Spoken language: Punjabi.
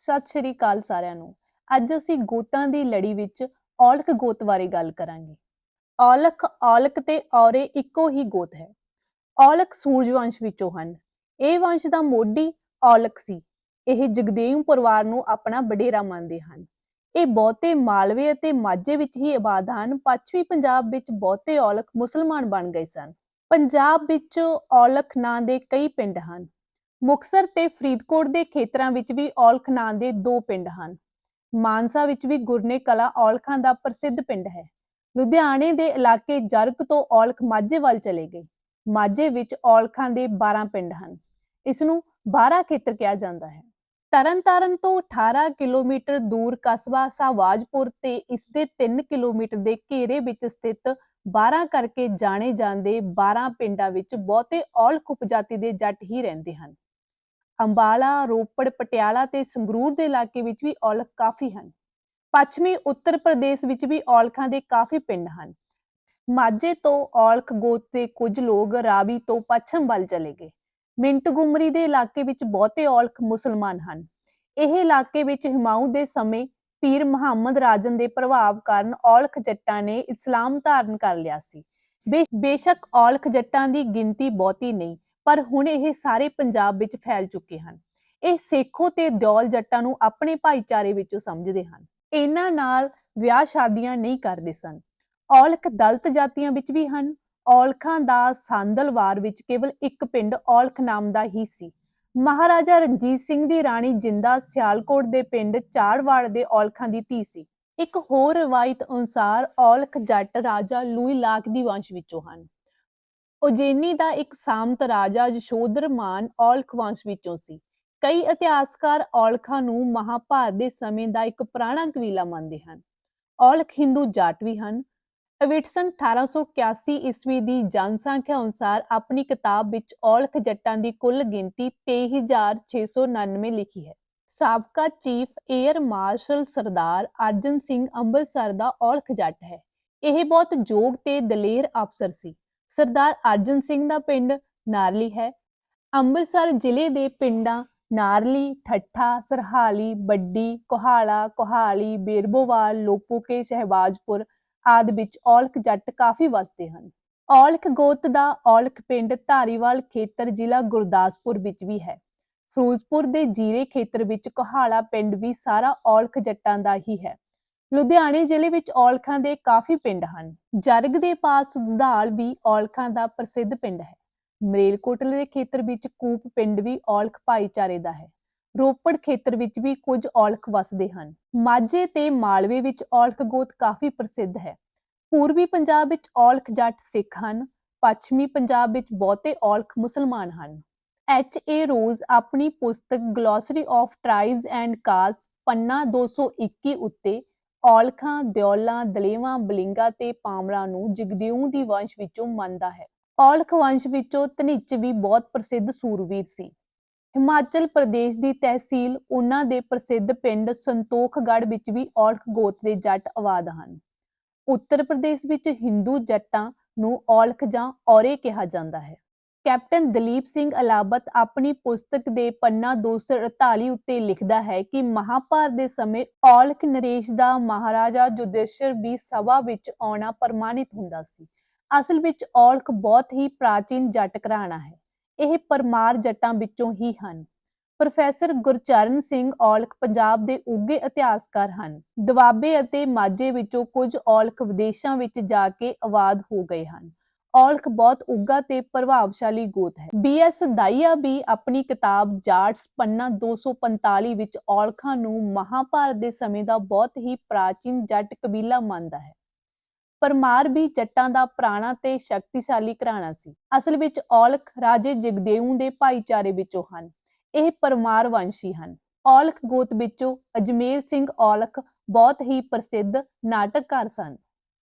ਸਤਿ ਸ਼੍ਰੀ ਅਕਾਲ ਸਾਰਿਆਂ ਨੂੰ। ਅੱਜ ਅਸੀਂ ਗੋਤਾਂ ਦੀ ਲੜੀ ਵਿੱਚ ਔਲਖ ਗੋਤ ਬਾਰੇ ਗੱਲ ਕਰਾਂਗੇ। ਔਲਖ ਔਲਖ ਤੇ ਔਰੇ ਇੱਕੋ ਹੀ ਗੋਤ ਹੈ। ਔਲਖ ਸੂਰਜ ਵੰਸ਼ ਵਿੱਚੋਂ ਹਨ। ਇਹ ਵੰਸ਼ ਦਾ ਮੋਢੀ ਔਲਖ ਸੀ। ਇਹ ਜਗਦੇਵ ਪਰਿਵਾਰ ਨੂੰ ਆਪਣਾ ਵਡੇਰਾ ਮੰਨਦੇ ਹਨ। ਇਹ ਬਹੁਤੇ ਮਾਲਵੇ ਅਤੇ ਮਾਝੇ ਵਿੱਚ ਹੀ ਆਬਾਦ ਹਨ। ਪੱਛਮੀ ਪੰਜਾਬ ਵਿੱਚ ਬਹੁਤੇ ਔਲਖ ਮੁਸਲਮਾਨ ਬਣ ਗਏ ਸਨ। ਪੰਜਾਬ ਵਿੱਚ ਔਲਖ ਨਾਂ ਦੇ ਕਈ ਪਿੰਡ ਹਨ। ਮੁਕਸਰ ਤੇ ਫਰੀਦਕੋਟ ਦੇ ਖੇਤਰਾਂ ਵਿੱਚ ਵੀ ਔਲਖ ਨਾਂ ਦੇ ਦੋ ਪਿੰਡ ਹਨ। ਮਾਨਸਾ ਵਿੱਚ ਵੀ ਗੁਰਨੇ ਕਲਾ ਔਲਖਾਂ ਦਾ ਪ੍ਰਸਿੱਧ ਪਿੰਡ ਹੈ। ਲੁਧਿਆਣੇ ਦੇ ਇਲਾਕੇ ਜਰਗ ਤੋਂ ਔਲਖ ਮਾਝੇ ਵੱਲ ਚਲੇ ਗਏ। ਮਾਝੇ ਵਿੱਚ ਔਲਖਾਂ ਦੇ 12 ਪਿੰਡ ਹਨ। ਇਸ ਨੂੰ 12 ਖੇਤਰ ਕਿਹਾ ਜਾਂਦਾ ਹੈ। ਤਰਨਤਾਰਨ ਤੋਂ 18 ਕਿਲੋਮੀਟਰ ਦੂਰ ਕਸਬਾ ਸਾਵਾਜਪੁਰ ਤੇ ਇਸ ਦੇ 3 ਕਿਲੋਮੀਟਰ ਦੇ ਘੇਰੇ ਵਿੱਚ ਸਥਿਤ 12 ਕਰਕੇ ਜਾਣੇ ਜਾਂਦੇ 12 ਪਿੰਡਾਂ ਵਿੱਚ ਬਹੁਤੇ ਔਲਖ ਉਪਜਾਤੀ ਦੇ ਜੱਟ ਹੀ ਰਹਿੰਦੇ ਹਨ। ਅੰਬਾਲਾ, ਰੋਪੜ, ਪਟਿਆਲਾ ਤੇ ਸੰਗਰੂਰ ਦੇ ਇਲਾਕੇ ਵਿੱਚ ਵੀ ਔਲਖ ਕਾਫੀ ਹਨ। ਪੱਛਮੀ ਉੱਤਰ ਪ੍ਰਦੇਸ਼ ਵਿੱਚ ਵੀ ਔਲਖਾਂ ਦੇ ਕਾਫੀ ਪਿੰਡ ਹਨ। ਮਾਝੇ ਤੋਂ ਔਲਖ ਗੋਤ ਦੇ ਕੁਝ ਲੋਕ ਰਾਵੀ ਤੋਂ ਪੱਛਮ ਵੱਲ ਚਲੇ ਗਏ। ਮਿੰਟ ਮਿੰਟਗੁਮਰੀ ਦੇ ਇਲਾਕੇ ਵਿੱਚ ਬਹੁਤੇ ਔਲਖ ਮੁਸਲਮਾਨ ਹਨ। ਇਹ ਇਲਾਕੇ ਵਿੱਚ ਹਿਮਾਊ ਦੇ ਸਮੇਂ ਪੀਰ ਮੁਹੰਮਦ ਰਾਜਨ ਦੇ ਪ੍ਰਭਾਵ ਕਾਰਨ ਔਲਖ ਜੱਟਾਂ ਨੇ ਇਸਲਾਮ ਧਾਰਨ ਕਰ ਲਿਆ ਸੀ। ਬੇ- ਬੇਸ਼ੱਕ ਔਲਖ ਜੱਟਾਂ ਦੀ ਗਿਣਤੀ ਬਹੁਤੀ ਨਹੀਂ ਪਰ ਹੁਣ ਇਹ ਸਾਰੇ ਪੰਜਾਬ ਵਿੱਚ ਫੈਲ ਚੁੱਕੇ ਹਨ। ਇਹ ਸੇਖੋ ਤੇ ਦਿਓਲ ਜੱਟਾਂ ਨੂੰ ਆਪਣੇ ਭਾਈਚਾਰੇ ਵਿੱਚੋਂ ਸਮਝਦੇ ਹਨ। ਇਹਨਾਂ ਨਾਲ ਵਿਆਹ ਸ਼ਾਦੀਆਂ ਨਹੀਂ ਕਰਦੇ ਸਨ। ਔਲਖ ਦਲਤ ਜਾਤੀਆਂ ਵਿੱਚ ਵੀ ਹਨ। ਔਲਖਾਂ ਦਾ ਸਾਂਦਲਵਾਰ ਵਿੱਚ ਕੇਵਲ ਇੱਕ ਪਿੰਡ ਔਲਖ ਨਾਮ ਦਾ ਹੀ ਸੀ। ਮਹਾਰਾਜਾ ਰਣਜੀਤ ਸਿੰਘ ਦੀ ਰਾਣੀ ਜਿੰਦਾ ਸਿਆਲਕੋਟ ਦੇ ਪਿੰਡ ਚਾੜਵਾੜ ਦੇ ਔਲਖਾਂ ਦੀ ਧੀ ਸੀ। ਇੱਕ ਹੋਰ ਰਵਾਇਤ ਅਨੁਸਾਰ ਔਲਖ ਜੱਟ ਰਾਜਾ ਲੂਈ ਲਾਕ ਦੀ ਵੰਸ਼ ਵਿੱਚੋਂ ਹਨ। ਉਜੈਨੀ ਦਾ ਇੱਕ ਸਾਮਤ ਰਾਜਾ ਯਸ਼ੋਧਰਮਾਨ ਔਲਖ ਵੰਸ਼ ਵਿੱਚੋਂ ਸੀ। ਕਈ ਇਤਿਹਾਸਕਾਰ ਔਲਖਾਂ ਨੂੰ ਮਹਾਭਾਰਤ ਦੇ ਸਮੇਂ ਦਾ ਇੱਕ ਪੁਰਾਣਾ ਕਬੀਲਾ ਮੰਨਦੇ ਹਨ। ਔਲਖ ਹਿੰਦੂ ਜਾਟ ਵੀ ਹਨ ਐਵਿਟਸਨ 1881 ਈਸਵੀ ਦੀ ਜਨਸੰਖਿਆ ਅਨੁਸਾਰ ਆਪਣੀ ਕਿਤਾਬ ਵਿੱਚ ਔਲਖ ਜੱਟਾਂ ਦੀ ਕੁੱਲ ਗਿਣਤੀ 23699 ਲਿਖੀ ਹੈ। ਸਾਬਕਾ chief air marshal Sardar Arjan Singh Amritsar ਦਾ ਔਲਖ ਜੱਟ ਹੈ। ਇਹ ਬਹੁਤ ਯੋਗ ਤੇ ਦਲੇਰ ਅਫਸਰ ਸੀ। ਸਰਦਾਰ ਅਰਜਨ ਸਿੰਘ ਦਾ ਪਿੰਡ ਨਾਰਲੀ ਹੈ। ਅੰਮ੍ਰਿਤਸਰ ਜ਼ਿਲ੍ਹੇ ਦੇ ਪਿੰਡਾਂ ਨਾਰਲੀ, ਠੱਠਾ, ਸਰਹਾਲੀ ਬੱਡੀ ਕੋਹਾਲਾ, ਕੋਹਾਲੀ, ਬੇਰਬੋਵਾਲ, ਲੋਪੋਕੇ, ਸ਼ਹਿਬਾਜ਼ਪੁਰ ਆਦਿ ਵਿੱਚ ਔਲਖ ਜੱਟ ਕਾਫੀ ਵਸਦੇ ਹਨ। ਔਲਖ ਗੋਤ ਦਾ ਔਲਖ ਪਿੰਡ ਧਾਰੀਵਾਲ ਖੇਤਰ ਜ਼ਿਲ੍ਹਾ ਗੁਰਦਾਸਪੁਰ ਵਿੱਚ ਵੀ ਹੈ। ਫਿਰੋਜ਼ਪੁਰ ਦੇ ਜੀਰੇ ਖੇਤਰ ਵਿੱਚ ਕੋਹਾਲਾ ਪਿੰਡ ਵੀ ਸਾਰਾ ਔਲਖ ਜੱਟਾਂ ਦਾ ਹੀ ਹੈ। ਲੁਧਿਆਣੇ ਜ਼ਿਲ੍ਹੇ ਵਿੱਚ ਔਲਖਾਂ ਦੇ ਕਾਫੀ ਪਿੰਡ ਹਨ। ਜਰਗ ਦੇ ਪਾਸ ਸੁਧਾਲ ਵੀ ਔਲਖਾਂ ਦਾ ਪ੍ਰਸਿੱਧ ਪਿੰਡ ਹੈ। ਮਰੇਲਕੋਟਲੇ ਦੇ ਖੇਤਰ ਵਿੱਚ ਕੂਪ ਪਿੰਡ ਵੀ ਔਲਖ ਭਾਈਚਾਰੇ ਦਾ ਹੈ। ਰੋਪੜ ਖੇਤਰ ਵਿੱਚ ਵੀ ਕੁਝ ਔਲਖ ਵਸਦੇ ਹਨ। ਮਾਝੇ ਤੇ ਮਾਲਵੇ ਵਿੱਚ ਔਲਖ ਗੋਤ ਕਾਫੀ ਪ੍ਰਸਿੱਧ ਹੈ। ਪੂਰਬੀ ਪੰਜਾਬ ਵਿੱਚ ਔਲਖ ਜੱਟ ਸਿੱਖ ਹਨ। ਪੱਛਮੀ ਪੰਜਾਬ ਵਿੱਚ ਬਹੁਤੇ ਔਲਖ ਮੁਸਲਮਾਨ ਹਨ। ਐਚ ਏ ਰੋਜ਼ ਆਪਣੀ ਪੁਸਤਕ glossary of tribes and caste ਪੰਨਾ 221 ਉੱਤੇ ਔਲਖਾਂ, ਦਿਓਲਾਂ, ਦਲੇਵਾਂ, ਬਲਿੰਗਾ ਤੇ ਪਾਮਰਾਂ ਨੂੰ ਜਗਦੇਉ ਦੀ ਵੰਸ਼ ਵਿੱਚੋਂ ਮੰਨਦਾ ਹੈ। ਔਲਖ ਵੰਸ਼ ਵਿੱਚੋਂ ਧਨਿਚ ਵੀ ਬਹੁਤ ਪ੍ਰਸਿੱਧ ਸੂਰਵੀਰ ਸੀ। ਹਿਮਾਚਲ ਪ੍ਰਦੇਸ਼ ਦੀ ਤਹਿਸੀਲ, ਉਹਨਾਂ ਦੇ ਪ੍ਰਸਿੱਧ ਪਿੰਡ ਸੰਤੋਖਗੜ੍ਹ ਵਿੱਚ ਵੀ ਔਲਖ ਗੋਤ ਦੇ ਜੱਟ ਆਬਾਦ ਹਨ। ਉੱਤਰ ਪ੍ਰਦੇਸ਼ ਵਿੱਚ ਹਿੰਦੂ ਜੱਟਾਂ ਨੂੰ ਔਲਖ ਜਾਂ ਔਰੇ ਕਿਹਾ ਜਾਂਦਾ ਹੈ। ਕੈਪਟਨ ਦਲੀਪ ਸਿੰਘ ਅਲਾਬਤ ਆਪਣੀ ਪੁਸਤਕ ਦੇ ਪੰਨਾ 248 ਉੱਤੇ ਲਿਖਦਾ ਹੈ ਕਿ ਮਹਾਭਾਰਤ ਦੇ ਸਮੇਂ ਔਲਖ ਨਰੇਸ਼ ਦਾ ਮਹਾਰਾਜਾ ਯੁਧਿਸ਼ਠਰ ਵੀ ਸਭਾ ਵਿੱਚ ਆਉਣਾ ਪ੍ਰਮਾਣਿਤ ਹੁੰਦਾ ਸੀ। ਅਸਲ ਵਿੱਚ ਔਲਖ ਬਹੁਤ ਹੀ ਪ੍ਰਾਚੀਨ ਜੱਟ ਘਰਾਣਾ ਹੈ। ਇਹ ਪਰਮਾਰ ਜੱਟਾਂ ਵਿੱਚੋਂ ਹੀ ਹਨ। ਪ੍ਰੋਫੈਸਰ ਗੁਰਚਰਨ ਸਿੰਘ ਔਲਖ ਪੰਜਾਬ ਦੇ ਉੱਘੇ ਇਤਿਹਾਸਕਾਰ ਹਨ। ਦਵਾਬੇ ਅਤੇ ਮਾਝੇ ਵਿੱਚੋਂ ਕੁਝ ਔਲਖ ਵਿਦੇਸ਼ਾਂ ਵਿੱਚ ਜਾ ਕੇ ਆਬਾਦ ਹੋ ਗਏ ਹਨ। ਔਲਖ ਬਹੁਤ ਉੱਘਾ ਤੇ ਪ੍ਰਭਾਵਸ਼ਾਲੀ ਗੋਤ ਹੈ। ਬੀਐਸ ਦਾਈਆ ਵੀ ਆਪਣੀ ਕਿਤਾਬ ਜਾਟਸ ਪੰਨਾ 245 ਵਿੱਚ ਔਲਖਾਂ ਨੂੰ ਮਹਾਭਾਰਤ ਦੇ ਸਮੇਂ ਦਾ ਬਹੁਤ ਹੀ ਪ੍ਰਾਚੀਨ ਜੱਟ ਕਬੀਲਾ ਮੰਨਦਾ ਹੈ। ਪਰਮਾਰ ਵੀ ਜੱਟਾਂ ਦਾ ਪੁਰਾਣਾ ਤੇ ਸ਼ਕਤੀਸ਼ਾਲੀ ਘਰਾਣਾ ਸੀ। ਅਸਲ ਵਿੱਚ ਔਲਖ ਰਾਜੇ ਜਗਦੇਉ ਦੇ ਭਾਈਚਾਰੇ ਵਿੱਚੋਂ ਹਨ। ਇਹ ਪਰਮਾਰ ਵੰਸ਼ੀ ਹਨ। ਔਲਖ ਗੋਤ ਵਿੱਚੋਂ ਅਜਮੇਰ ਸਿੰਘ ਔਲਖ ਬਹੁਤ ਹੀ ਪ੍ਰਸਿੱਧ ਨਾਟਕਕਾਰ ਸਨ।